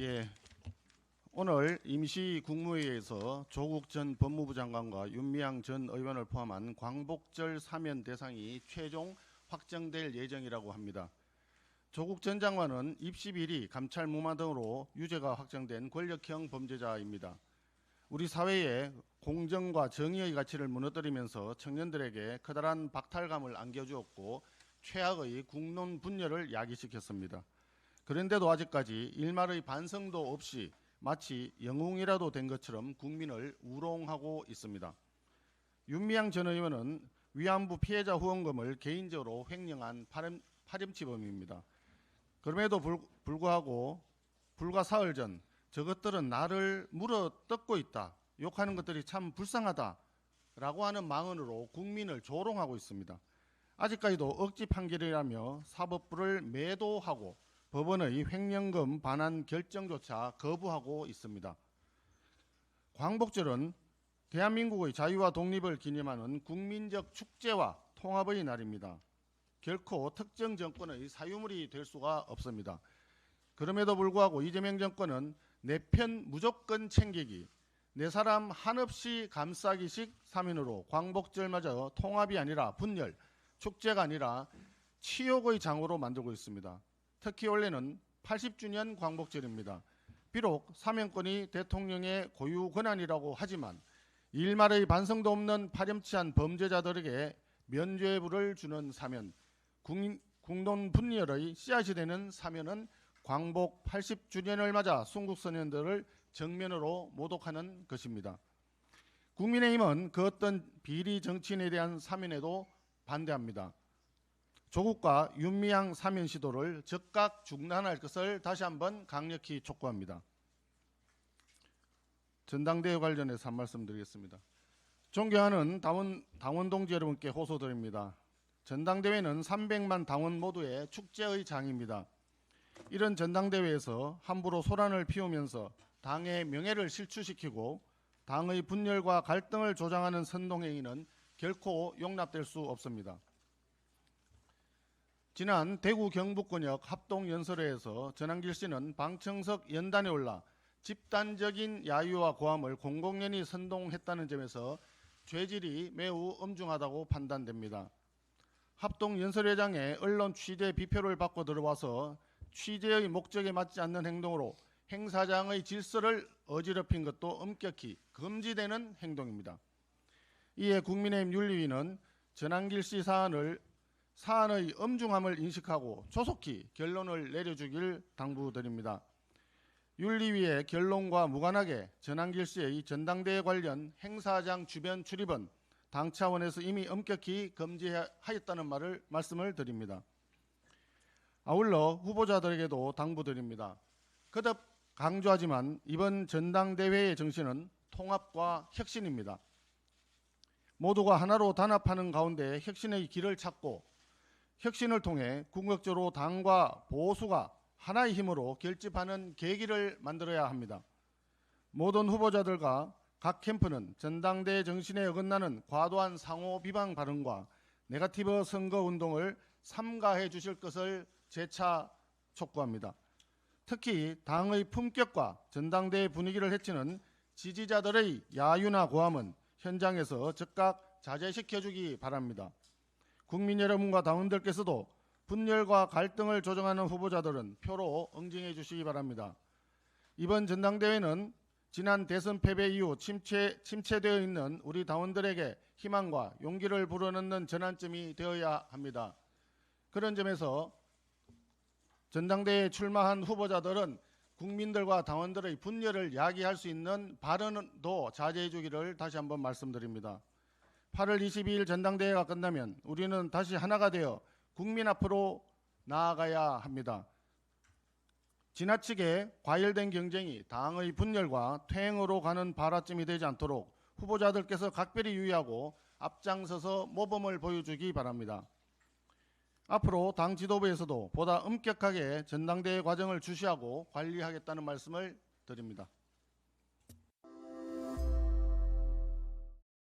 예. 오늘 임시 국무회의에서 조국 전 법무부 장관과 윤미향 전 의원을 포함한 광복절 사면 대상이 최종 확정될 예정이라고 합니다. 조국 전 장관은 입시 비리, 감찰 무마 등으로 유죄가 확정된 권력형 범죄자입니다. 우리 사회에 공정과 정의의 가치를 무너뜨리면서 청년들에게 커다란 박탈감을 안겨주었고 최악의 국론 분열을 야기시켰습니다. 그런데도 아직까지 일말의 반성도 없이 마치 영웅이라도 된 것처럼 국민을 우롱하고 있습니다. 윤미향 전 의원은 위안부 피해자 후원금을 개인적으로 횡령한 파렴, 파렴치범입니다. 그럼에도 불, 불구하고 불과 사흘 전 저것들은 나를 물어 뜯고 있다. 욕하는 것들이 참 불쌍하다 라고 하는 망언으로 국민을 조롱하고 있습니다. 아직까지도 억지 판결이라며 사법부를 매도하고 법원의 횡령금 반환 결정조차 거부하고 있습니다. 광복절은 대한민국의 자유와 독립을 기념하는 국민적 축제와 통합의 날입니다. 결코 특정 정권의 사유물이 될 수가 없습니다. 그럼에도 불구하고 이재명 정권은 내 편 무조건 챙기기, 내 사람 한없이 감싸기식 사민으로 광복절마저 통합이 아니라 분열, 축제가 아니라 치욕의 장으로 만들고 있습니다. 특히 올해는 80주년 광복절입니다. 비록 사면권이 대통령의 고유 권한이라고 하지만 일말의 반성도 없는 파렴치한 범죄자들에게 면죄부를 주는 사면, 국민, 국론 분열의 씨앗이 되는 사면은 광복 80주년을 맞아 순국선연들을 정면으로 모독하는 것입니다. 국민의힘은 그 어떤 비리 정치인에 대한 사면에도 반대합니다. 조국과 윤미향 사면 시도를 즉각 중단할 것을 다시 한번 강력히 촉구합니다. 전당대회 관련해서 한 말씀 드리겠습니다. 존경하는 당원, 당원 동지 여러분께 호소드립니다. 전당대회는 300만 당원 모두의 축제의 장입니다. 이런 전당대회에서 함부로 소란을 피우면서 당의 명예를 실추시키고 당의 분열과 갈등을 조장하는 선동행위는 결코 용납될 수 없습니다. 지난 대구 경북권역 합동연설회에서 전한길 씨는 방청석 연단에 올라 집단적인 야유와 고함을 공공연히 선동했다는 점에서 죄질이 매우 엄중하다고 판단됩니다. 합동연설회장에 언론 취재 비표를 받고 들어와서 취재의 목적에 맞지 않는 행동으로 행사장의 질서를 어지럽힌 것도 엄격히 금지되는 행동입니다. 이에 국민의힘 윤리위는 전한길 씨 사안을 사안의 엄중함을 인식하고 조속히 결론을 내려주길 당부드립니다. 윤리위의 결론과 무관하게 전한길 씨의 전당대회 관련 행사장 주변 출입은 당 차원에서 이미 엄격히 금지하였다는 말을 말씀을 드립니다. 아울러 후보자들에게도 당부드립니다. 거듭 강조하지만 이번 전당대회의 정신은 통합과 혁신입니다. 모두가 하나로 단합하는 가운데 혁신의 길을 찾고 혁신을 통해 궁극적으로 당과 보수가 하나의 힘으로 결집하는 계기를 만들어야 합니다. 모든 후보자들과 각 캠프는 전당대회 정신에 어긋나는 과도한 상호 비방 발언과 네가티브 선거 운동을 삼가해 주실 것을 재차 촉구합니다. 특히 당의 품격과 전당대회 분위기를 해치는 지지자들의 야유나 고함은 현장에서 즉각 자제시켜 주기 바랍니다. 국민 여러분과 당원들께서도 분열과 갈등을 조정하는 후보자들은 표로 응징해 주시기 바랍니다. 이번 전당대회는 지난 대선 패배 이후 침체, 침체되어 있는 우리 당원들에게 희망과 용기를 불어넣는 전환점이 되어야 합니다. 그런 점에서 전당대회에 출마한 후보자들은 국민들과 당원들의 분열을 야기할 수 있는 발언도 자제해 주기를 다시 한번 말씀드립니다. 8월 22일 전당대회가 끝나면 우리는 다시 하나가 되어 국민 앞으로 나아가야 합니다. 지나치게 과열된 경쟁이 당의 분열과 퇴행으로 가는 발화점이 되지 않도록 후보자들께서 각별히 유의하고 앞장서서 모범을 보여주기 바랍니다. 앞으로 당 지도부에서도 보다 엄격하게 전당대회 과정을 주시하고 관리하겠다는 말씀을 드립니다.